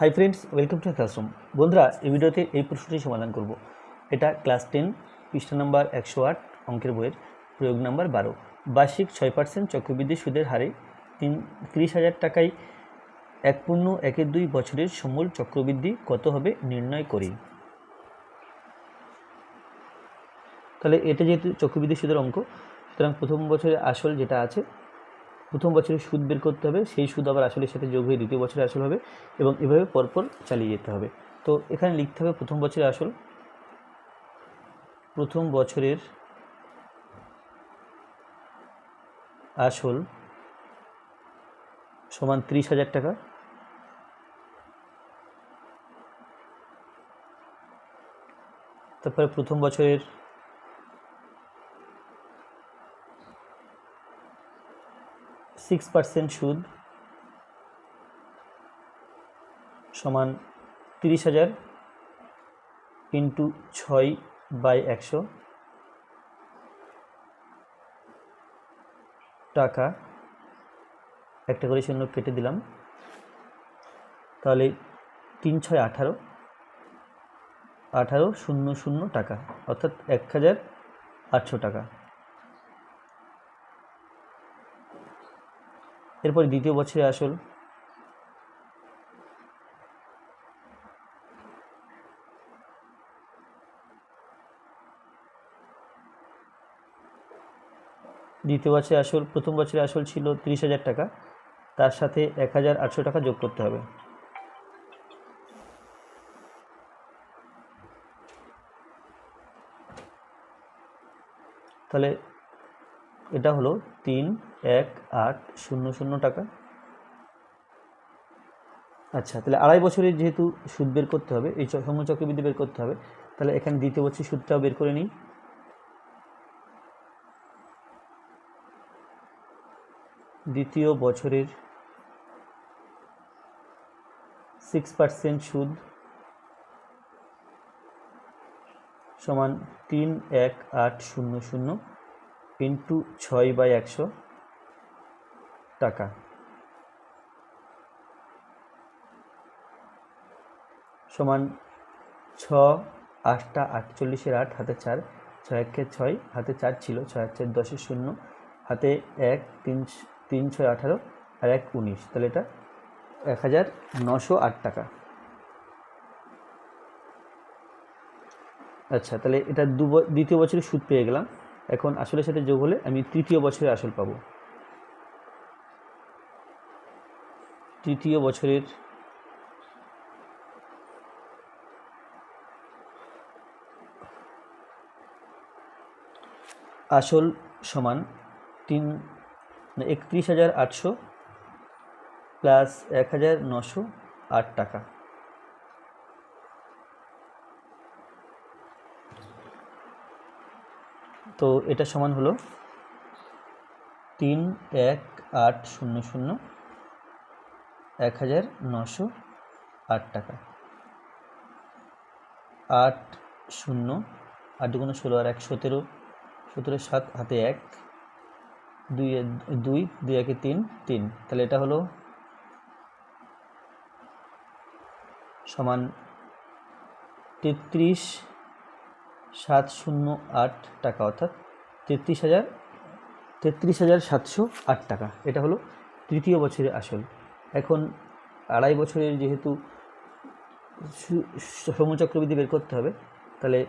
Hi friends welcome to classroom বন্ধুরা, এই ভিডিওতে এই প্রশ্নটি সমাধান করব। এটা ক্লাস টেন পৃষ্ঠা নাম্বার একশো আট, অঙ্কের বইয়ের প্রয়োগ নাম্বার বারো। বার্ষিক ছয় পার্সেন্ট চক্রবৃদ্ধি সুদের হারে তিন তিরিশ হাজার টাকায় এক পূর্ণ একের দুই বছরের সমূল চক্রবৃদ্ধি কত হবে নির্ণয় করি। তাহলে এটা যেহেতু চক্রবৃদ্ধি সুদের অঙ্ক, সুতরাং প্রথম বছরের আসল যেটা আছে প্রথম বছরের সুদ বের করতে হবে, সেই সুদ আবার আসলের সাথে যোগ হয়ে দ্বিতীয় বছরের আসল হবে এবং এভাবে পরপর চালিয়ে যেতে হবে। তো এখানে লিখতে হবে প্রথম বছরের আসল। প্রথম বছরের আসল সমান ত্রিশ হাজার টাকা। তারপরে প্রথম বছরের সিক্স পার্সেন্ট সুদ সমান তিরিশ হাজার ইন্টু ছয় বাই একশো টাকা। একটা করে শূন্য কেটে দিলাম। তাহলে তিন ছয় আঠারো। আঠারো শূন্য শূন্য টাকা। অর্থাৎ এক হাজার আটশো টাকা। এরপর দ্বিতীয় বছরে আসল। দ্বিতীয় বছরে আসল, প্রথম বছরে আসল ছিল তিরিশ হাজার টাকা। তার সাথে এক হাজার আটশো টাকা যোগ করতে হবে। তাহলে এটা হলো তিন এক আট শূন্য শূন্য টাকা। আচ্ছা তাহলে আড়াই বছরের যেহেতু সুদ বের করতে হবে, এই সময় চক্রবৃদ্ধি বের করতে হবে, তাহলে এখানে দ্বিতীয় বছর সুদটাও বের করে নিই। দ্বিতীয় বছরের সিক্স পার্সেন্ট সুদ সমান তিন এক আট শূন্য শূন্য ইন্টু ছয় বাই একশো। টাকা। সমান ছ আটটা আটচল্লিশের আট, হাতে চার ছয় একে ছয়, হাতে চার ছিল, ছয় আট চার দশের শূন্য, হাতে এক, তিন তিন, ছয়, আঠারো, আর এক, উনিশ। তাহলে এটা এক হাজার নশো আট টাকা। আচ্ছা তাহলে এটা দু দ্বিতীয় বছরে সুদ পেয়ে গেলাম। এখন আসলের সাথে যোগ হলে আমি তৃতীয় বছরে আসল পাবো। তৃতীয় বছরের আসল সমান তিন একত্রিশ হাজার আটশো প্লাস এক হাজার নশো আট টাকা। তো এটা সমান হলো তিন এক আট শূন্য শূন্য। এক হাজার নশো আট টাকা। আট শূন্য, আট দুগুণ ষোলো আর এক সতেরো সতেরো সাত হাতে এক, দুই দুই দুই একে তিন তিন। তাহলে এটা হলো সমান তেত্রিশ সাত শূন্য আট টাকা, অর্থাৎ তেত্রিশ হাজার তেত্রিশ হাজার সাতশো আট টাকা। এটা হলো তৃতীয় বছরের আসল। এখন আড়াই বছরের যেহেতু সমচক্রবৃদ্ধি বের করতে হবে, তাহলে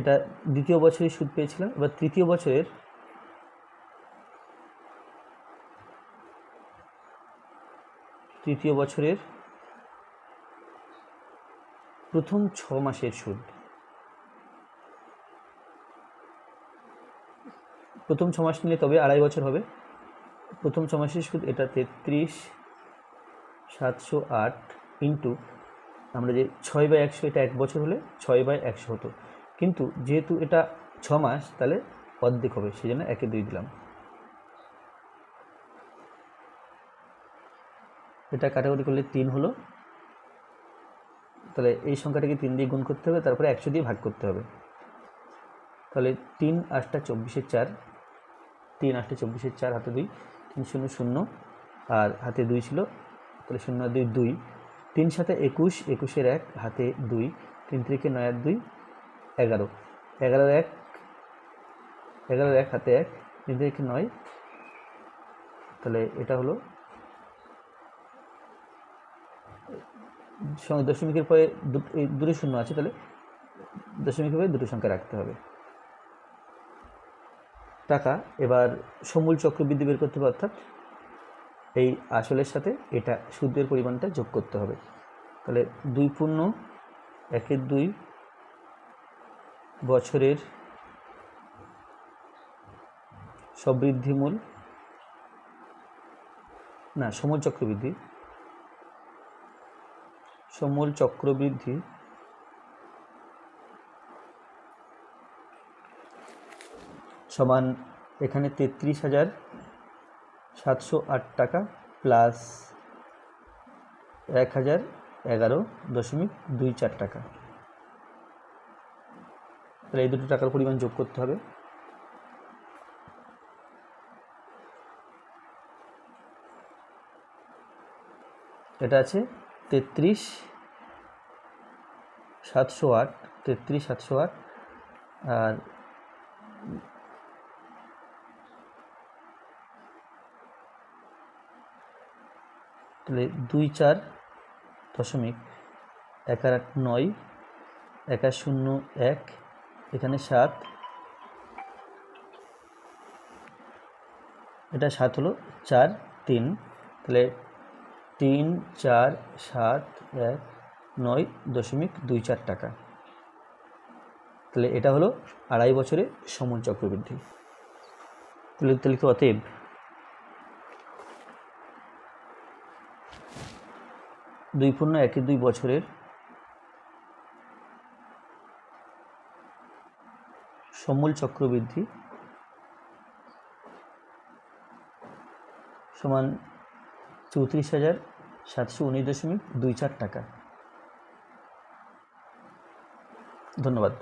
এটা দ্বিতীয় বছরে সুদ পেয়েছিলাম, এবার তৃতীয় বছরের তৃতীয় বছরের প্রথম ছ মাসের সুদ। প্রথম ছ মাস নিলে তবে আড়াই বছর হবে। প্রথম ছ মাসের সুদ এটা তেত্রিশ, সাতশো আট ইন্টু আমরা যে ছয় বাই একশো, এটা এক বছর হলে ছয় বাই একশো হতো। কিন্তু যেহেতু এটা ছ মাস তাহলে অর্ধেক হবে সেই জন্য একে দুই দিলাম। এটা কাটাকুটি করলে তিন হলো। তাহলে এই সংখ্যাটাকে তিন দিয়ে গুণ করতে হবে, তারপরে একশো দিয়ে ভাগ করতে হবে। তাহলে তিন আটটা চব্বিশের চার, তিন আটটা চব্বিশের চার, হাতে দুই। তিন শূন্য শূন্য আর হাতে দুই ছিল, তাহলে শূন্য, দুই দুই। তিন সাথে একুশ, একুশের এক, হাতে দুই। তিন থেকে নয় আর দুই, এগারো। এগারোর এক এগারোর এক, হাতে এক। তিন থেকে নয়, তাহলে এটা হলো দশমিকের পরে দুটো- শূন্য আছে, তাহলে দশমিকের পরে দুটো সংখ্যা রাখতে হবে। টাকা এবার সমূল চক্রবৃদ্ধি বের করতে হবে, অর্থাৎ এই আসলের সাথে এটা সুদের পরিমাণটা যোগ করতে হবে। তাহলে দুই পূর্ণ একের দুই বছরের সবৃদ্ধিমূল না, সমূল চক্রবৃদ্ধি সমূল চক্রবৃদ্ধি সমান এখানে তেত্রিশ হাজার সাতশো আট টাকা প্লাস এক হাজার এগারো দশমিক দুই চার টাকা। তাহলে এই দুটো টাকার পরিমাণ যোগ করতে হবে। এটা আছে তেত্রিশ সাতশো আট, তেত্রিশ সাতশো আট আর দুই চার দশমিক এক আর আট নয়, এক আর শূন্য এক, এখানে সাত। এটা সাত হলো চার তিন। তাহলে তিন, চার, সাত, এক, নয় দশমিক দুই চার টাকা। তাহলে এটা হলো আড়াই বছরে সমন চক্রবৃদ্ধি। তাহলে তাহলে অতএব দুই পূর্ণ একে দুই বছরের সমূল চক্রবৃদ্ধি সমান চৌত্রিশ হাজার সাতশো উনিশ দশমিক দুই চার টাকা। ধন্যবাদ।